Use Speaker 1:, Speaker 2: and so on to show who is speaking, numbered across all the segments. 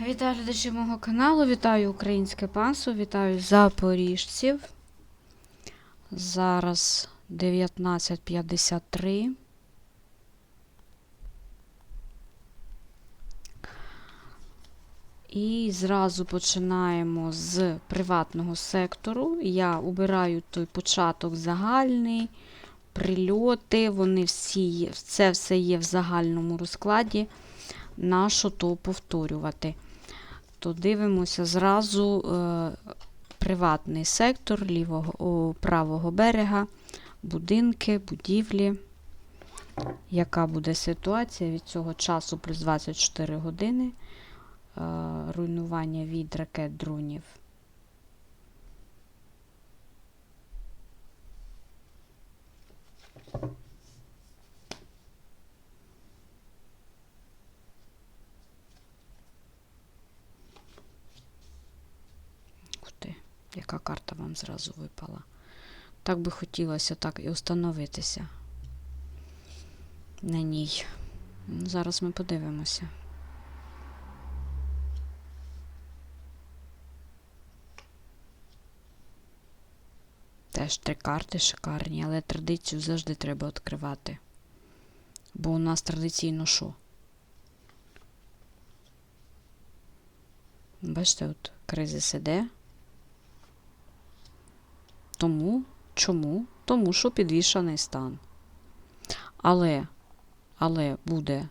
Speaker 1: Вітаю глядачів мого каналу, вітаю українське панство, вітаю запоріжців. Зараз 19.53. І зразу починаємо з приватного сектору. Я обираю той початок загальний, прильоти, вони всі це все є в загальному розкладі. Нащо то повторювати? То дивимося зразу е, приватний сектор лівого о, правого берега, будинки, будівлі. Яка буде ситуація від цього часу плюс 24 години? Е, руйнування від ракет дронів. Яка карта вам зразу випала. Так би хотілося так і установитися на ній. Ну, Зараз ми подивимося. Теж три карти шикарні, але традицію завжди треба відкривати. Бо у нас традиційно що? Бачите, от кризис іде. Тому, чому? Тому що підвішаний стан. Але, але буде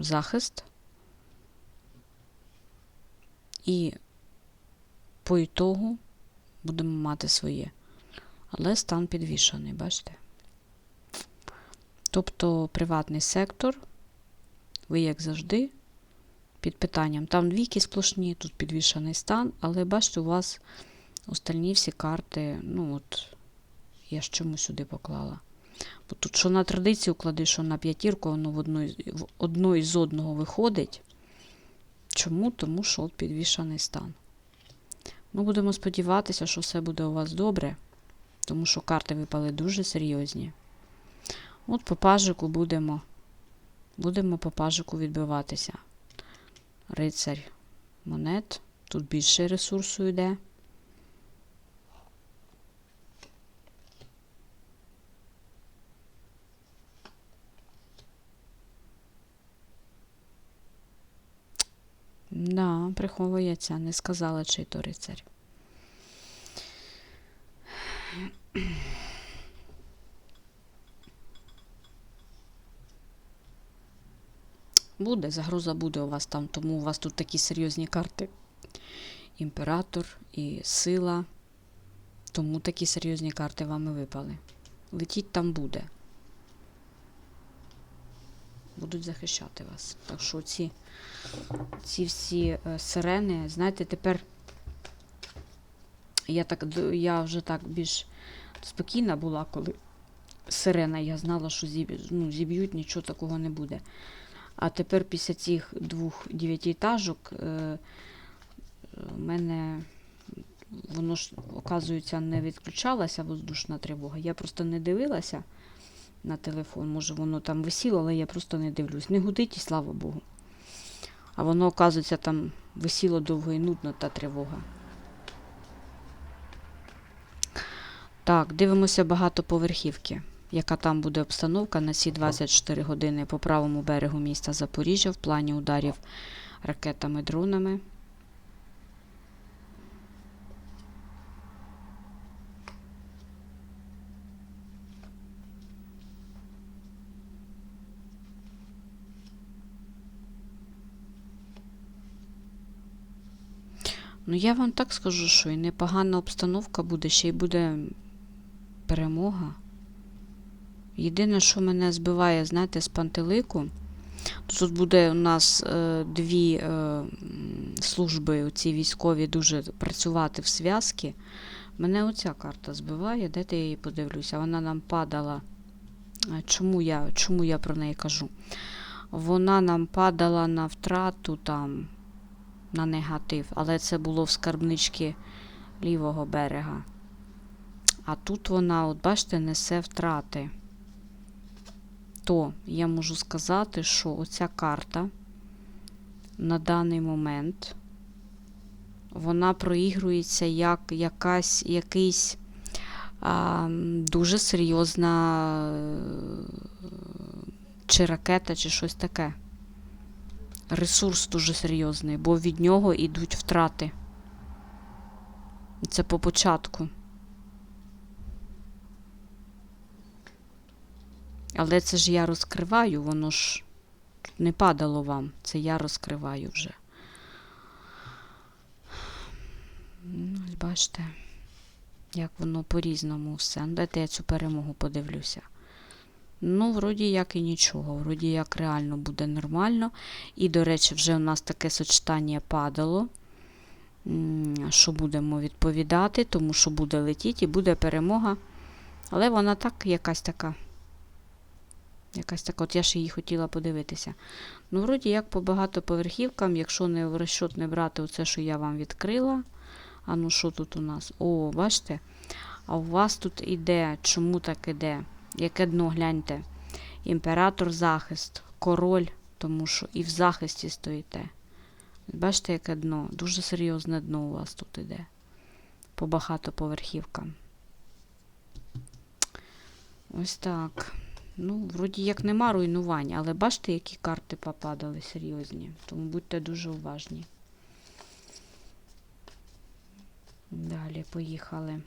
Speaker 1: захист. І по ітогу будемо мати своє. Але стан підвішаний, бачите? Тобто приватний сектор, ви, як завжди, під питанням. Там двійки сплошні, тут підвішаний стан, але бачите, у вас остальні всі карти, ну от, я ж чому сюди поклала. Бо тут що на традицію клади, що на п'ятірку, воно в одної, в одної з одного виходить. Чому? Тому що от підвішаний стан. Ми будемо сподіватися, що все буде у вас добре, тому що карти випали дуже серйозні. От по пажику будемо, будемо по пажику відбиватися. Рицарь монет. Тут більше ресурсу йде. Да, приховується, не сказала, чий то рицарь. Буде, загроза буде у вас там, тому у вас тут такі серйозні карти. Імператор і сила. Тому такі серйозні карти вам і випали. Летіть там буде. Будуть захищати вас. Так що ці, ці всі е, сирени, знаєте, тепер я, так, я вже так більш спокійна була, коли сирена, я знала, що зіб, ну, зіб'ють, нічого такого не буде. А тепер після цих двох дев'ятиэтажок е, у мене воно ж, оказується, не відключалася воздушна тривога. Я просто не дивилася на телефон. Може, воно там висіло, але я просто не дивлюсь. Не гудить і слава Богу. А воно, оказується, там висіло довго і нудно та тривога. Так, дивимося багатоповерхівки. Яка там буде обстановка на ці 24 години по правому берегу міста Запоріжжя в плані ударів ракетами, дронами. Ну, я вам так скажу, що і непогана обстановка буде, ще й буде перемога. Єдине, що мене збиває, знаєте, з пантелику, тут буде у нас е, дві е, служби, ці військові, дуже працювати в зв'язки. Мене оця карта збиває, дайте я її подивлюся. Вона нам падала. Чому я, чому я про неї кажу? Вона нам падала на втрату там, на негатив, але це було в скарбнички лівого берега. А тут вона, от бачите, несе втрати. То я можу сказати, що оця карта на даний момент вона проігрується як якась, якийсь а, дуже серйозна е, чи ракета, чи щось таке. Ресурс дуже серйозний, бо від нього йдуть втрати. Це по початку. Але це ж я розкриваю, воно ж не падало вам. Це я розкриваю вже. Ну, Бачите, як воно по-різному все. Ну, Дайте я цю перемогу подивлюся. Ну, вроді як і нічого, вроді як реально буде нормально. І, до речі, вже у нас таке сочетання падало. Що будемо відповідати, тому що буде летіти і буде перемога. Але вона так якась така. Якась така, от я ж її хотіла подивитися. Ну, вроді як по багатоповерхівкам, якщо не в розчот не брати оце, що я вам відкрила. А ну що тут у нас? О, бачите? А у вас тут іде, чому так іде? Яке дно гляньте? Імператор захист, король, тому що і в захисті стоїте. Бачите, яке дно? Дуже серйозне дно у вас тут іде. По багатоповерхівкам. Ось так. Ну, вроді як нема руйнувань, але бачите, які карти попадали серйозні. Тому будьте дуже уважні. Далі поїхали.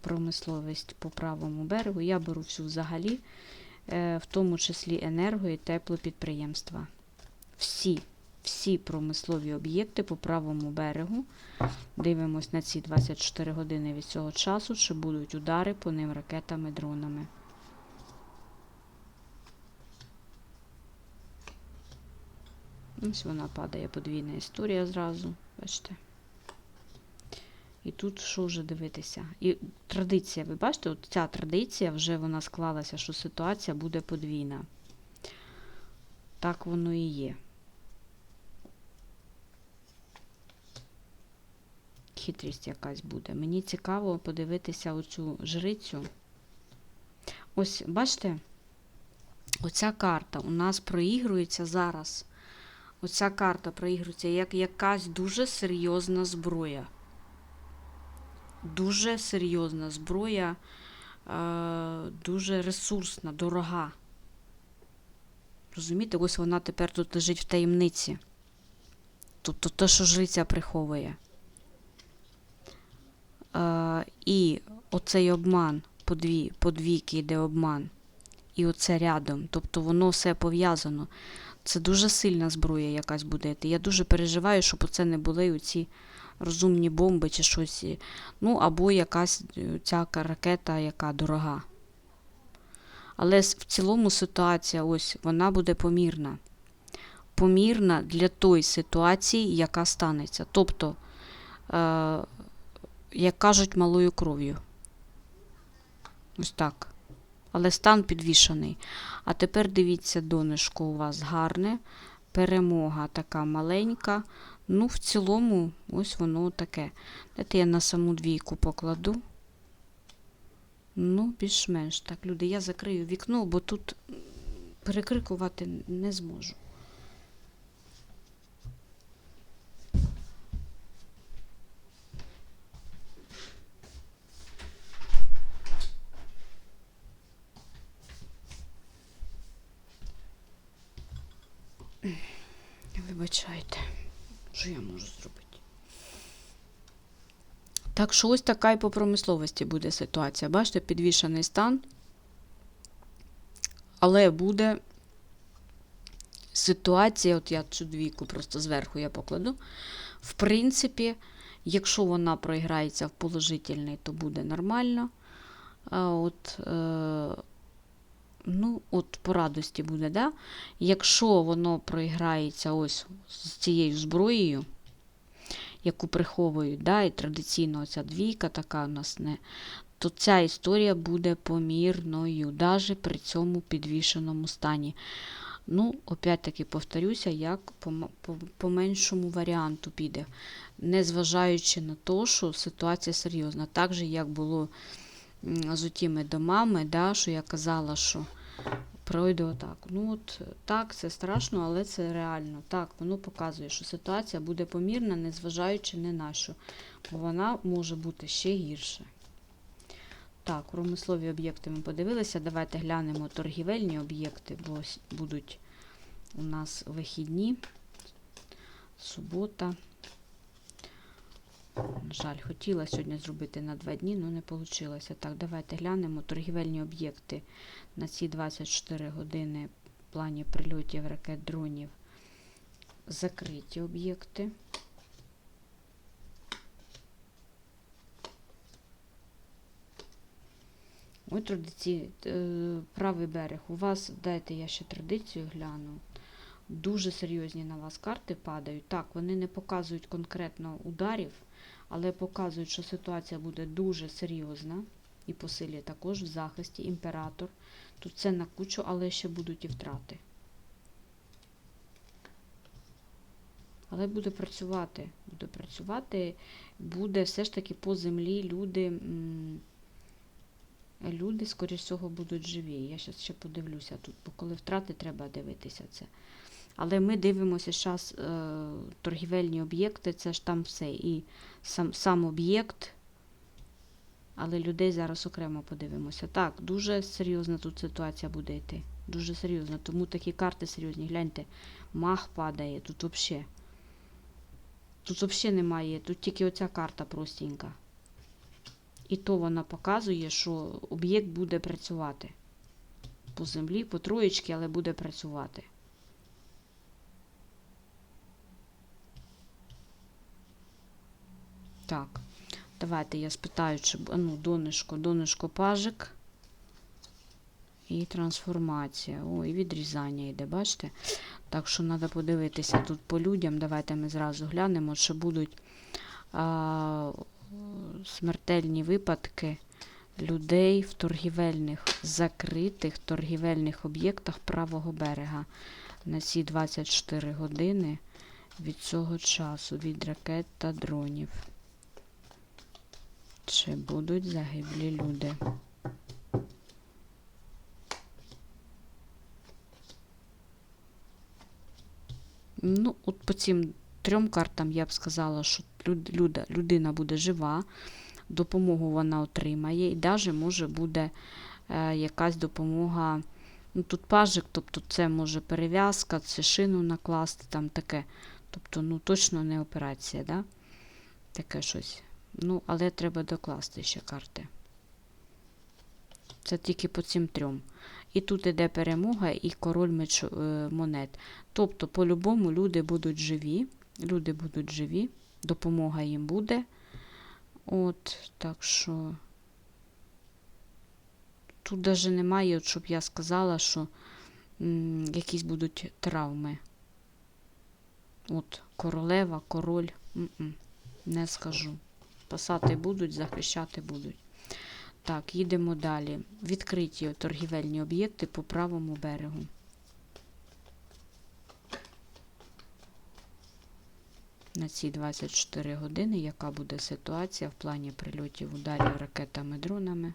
Speaker 1: Промисловість по правому берегу. Я беру всю взагалі, е, в тому числі енерго і теплопідприємства. Всі, всі промислові об'єкти по правому берегу. Дивимось на ці 24 години від цього часу, чи будуть удари по ним ракетами, дронами. Ось вона падає подвійна історія зразу. Бачите. І тут що вже дивитися? І традиція, ви бачите, от ця традиція вже вона склалася, що ситуація буде подвійна. Так воно і є. Хитрість якась буде. Мені цікаво подивитися оцю жрицю. Ось, бачите, оця карта у нас проігрується зараз. Оця карта проігрується як якась дуже серйозна зброя. Дуже серйозна зброя, е, дуже ресурсна, дорога. Розумієте, ось вона тепер тут лежить в таємниці. Тобто те, що жриця приховує. Е, і оцей обман, по, дві, по двійки йде обман. І оце рядом. Тобто воно все пов'язано. Це дуже сильна зброя якась буде. Я дуже переживаю, щоб оце не були оці розумні бомби чи щось. Ну, або якась е, ця ракета, яка дорога. Але в цілому ситуація ось вона буде помірна. Помірна для тої ситуації, яка станеться. Тобто, е, як кажуть, малою кров'ю. Ось так. Але стан підвішаний. А тепер дивіться, донечко у вас гарне. Перемога така маленька. Ну, в цілому, ось воно таке. Дайте я на саму двійку покладу. Ну, більш-менш так, люди, я закрию вікно, бо тут перекрикувати не зможу. Вибачайте, що я можу зробити? Так що ось така і по промисловості буде ситуація. Бачите, підвішений стан. Але буде ситуація, от я цю двійку просто зверху я покладу. В принципі, якщо вона проіграється в положительний, то буде нормально. А от, е, ну, от по радості буде, да? Якщо воно проіграється ось з цією зброєю, яку приховують, да, і традиційно ця двійка така у нас не, то ця історія буде помірною, навіть при цьому підвішеному стані. Ну, опять-таки повторюся, як по, по, по меншому варіанту піде, незважаючи на те, що ситуація серйозна. Так же, як було з тими домами, да, що я казала, що пройде отак. Ну от так, це страшно, але це реально. Так, воно показує, що ситуація буде помірна, незважаючи ні на що. Бо вона може бути ще гірше. Так, промислові об'єкти ми подивилися. Давайте глянемо торгівельні об'єкти, бо будуть у нас вихідні. Субота. Жаль, хотіла сьогодні зробити на два дні, але не вийшло. Так, давайте глянемо торгівельні об'єкти на ці 24 години в плані прильотів ракет дронів. Закриті об'єкти. Ой, традиції, е, правий берег. У вас, дайте я ще традицію гляну. Дуже серйозні на вас карти падають. Так, вони не показують конкретно ударів, але показують, що ситуація буде дуже серйозна. І по силі також в захисті, імператор. Тут це на кучу, але ще будуть і втрати. Але буде працювати. Буде працювати, буде все ж таки по землі люди. Люди, скоріш всього, будуть живі. Я зараз ще подивлюся тут, бо коли втрати, треба дивитися це. Але ми дивимося зараз е, торгівельні об'єкти, це ж там все. І сам, сам об'єкт, але людей зараз окремо подивимося. Так, дуже серйозна тут ситуація буде йти. Дуже серйозно. Тому такі карти серйозні. Гляньте, мах падає, тут взагалі. Тут взагалі немає, тут тільки оця карта простенька. І то вона показує, що об'єкт буде працювати. По землі, по троєчки, але буде працювати. Так, давайте я спитаю, чи ну, донышко, донышко пажик. І трансформація. О, і відрізання йде, бачите? Так що треба подивитися тут по людям. Давайте ми зразу глянемо, що будуть а, смертельні випадки людей в торгівельних закритих торгівельних об'єктах правого берега на ці 24 години від цього часу, від ракет та дронів. Чи будуть загиблі люди? Ну, от по цим трьом картам я б сказала, що люд- людина буде жива, допомогу вона отримає, і навіть може буде е, якась допомога. Ну, тут пажик, тобто це може перев'язка, це шину накласти, там таке. Тобто, ну, точно не операція, да? Таке щось. Ну, але треба докласти ще карти. Це тільки по цим трьом. І тут іде перемога і король меч, е, монет. Тобто, по-любому люди будуть живі. Люди будуть живі, допомога їм буде. От, так що. Тут навіть немає, от, щоб я сказала, що м, якісь будуть травми. От, королева, король. М-м, не скажу. Спасати будуть, захищати будуть. Так, їдемо далі. Відкриті торгівельні об'єкти по правому берегу. На ці 24 години, яка буде ситуація в плані прильотів ударів ракетами, дронами.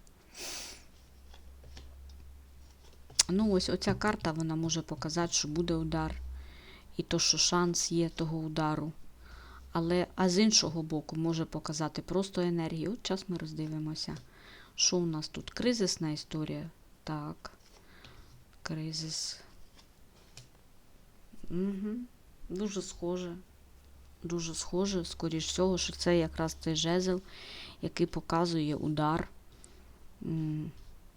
Speaker 1: Ну, ось оця карта вона може показати, що буде удар, і то, що шанс є того удару. Але, а з іншого боку, може показати просто енергію. От час ми роздивимося. Що у нас тут? Кризисна історія. Так. Кризис. Угу. Дуже схоже. Дуже схоже, скоріш всього, що це якраз цей жезл, який показує удар.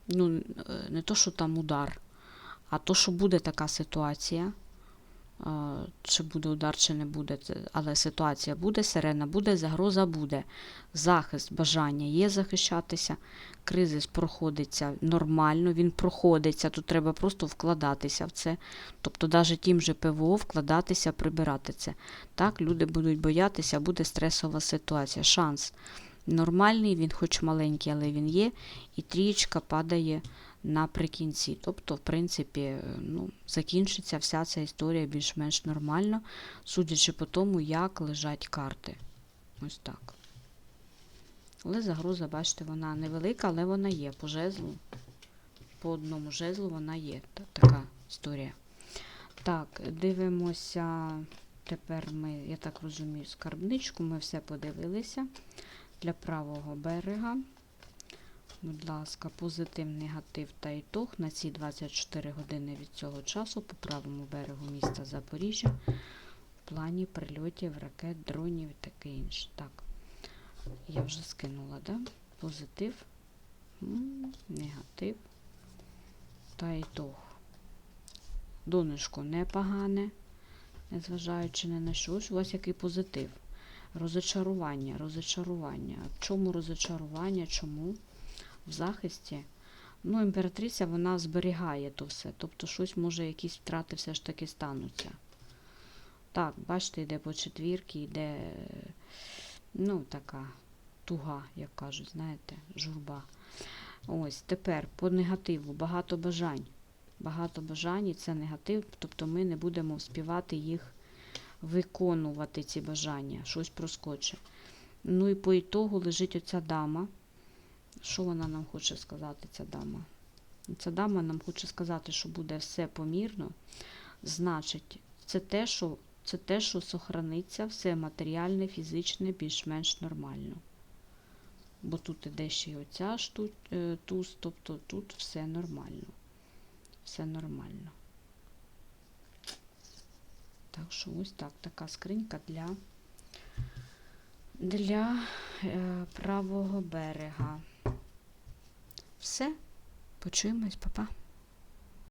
Speaker 1: Ну, е, не то, що там удар, а то, що буде така ситуація. Чи буде удар, чи не буде, але ситуація буде, сирена буде, загроза буде. Захист, бажання є захищатися, кризис проходиться нормально, він проходиться, тут треба просто вкладатися в це. Тобто, навіть тим же ПВО вкладатися, прибирати це. Так, люди будуть боятися, буде стресова ситуація. Шанс нормальний, він хоч маленький, але він є, і трієчка падає наприкінці. Тобто, в принципі, е, ну, закінчиться вся ця історія більш-менш нормально, судячи по тому, як лежать карти. Ось так. Але загроза, бачите, вона невелика, але вона є по жезлу. по одному жезлу вона є. Та- Така історія. Так, дивимося. Тепер ми, я так розумію, скарбничку. Ми все подивилися для правого берега. Будь ласка, позитив, негатив та ітог на ці 24 години від цього часу по правому берегу міста Запоріжжя в плані прильотів, ракет, дронів і таке інше. Так, я вже скинула, да? Позитив, негатив та ітог. Донечко непогане, незважаючи ні на що. Ось який позитив. Розочарування, розочарування. В чому розочарування? Чому? В захисті. Ну, імператриця вона зберігає то все. Тобто щось може, якісь втрати все ж таки стануться. Так, бачите, йде по четвірки, йде, ну, така туга, як кажуть, знаєте, журба. Ось, тепер по негативу багато бажань. Багато бажань, і це негатив, тобто ми не будемо вспівати їх виконувати, ці бажання, щось проскоче. Ну і по ітогу лежить оця дама. Що вона нам хоче сказати, ця дама? Ця дама нам хоче сказати, що буде все помірно. Значить, це те, що, це те, що сохраниться, все матеріальне, фізичне, більш-менш нормально. Бо тут іде ще й оця шту, е, туз, тобто тут все нормально. Все нормально. Так що ось так, така скринька для, для е, правого берега. Все, почуємось, па-па.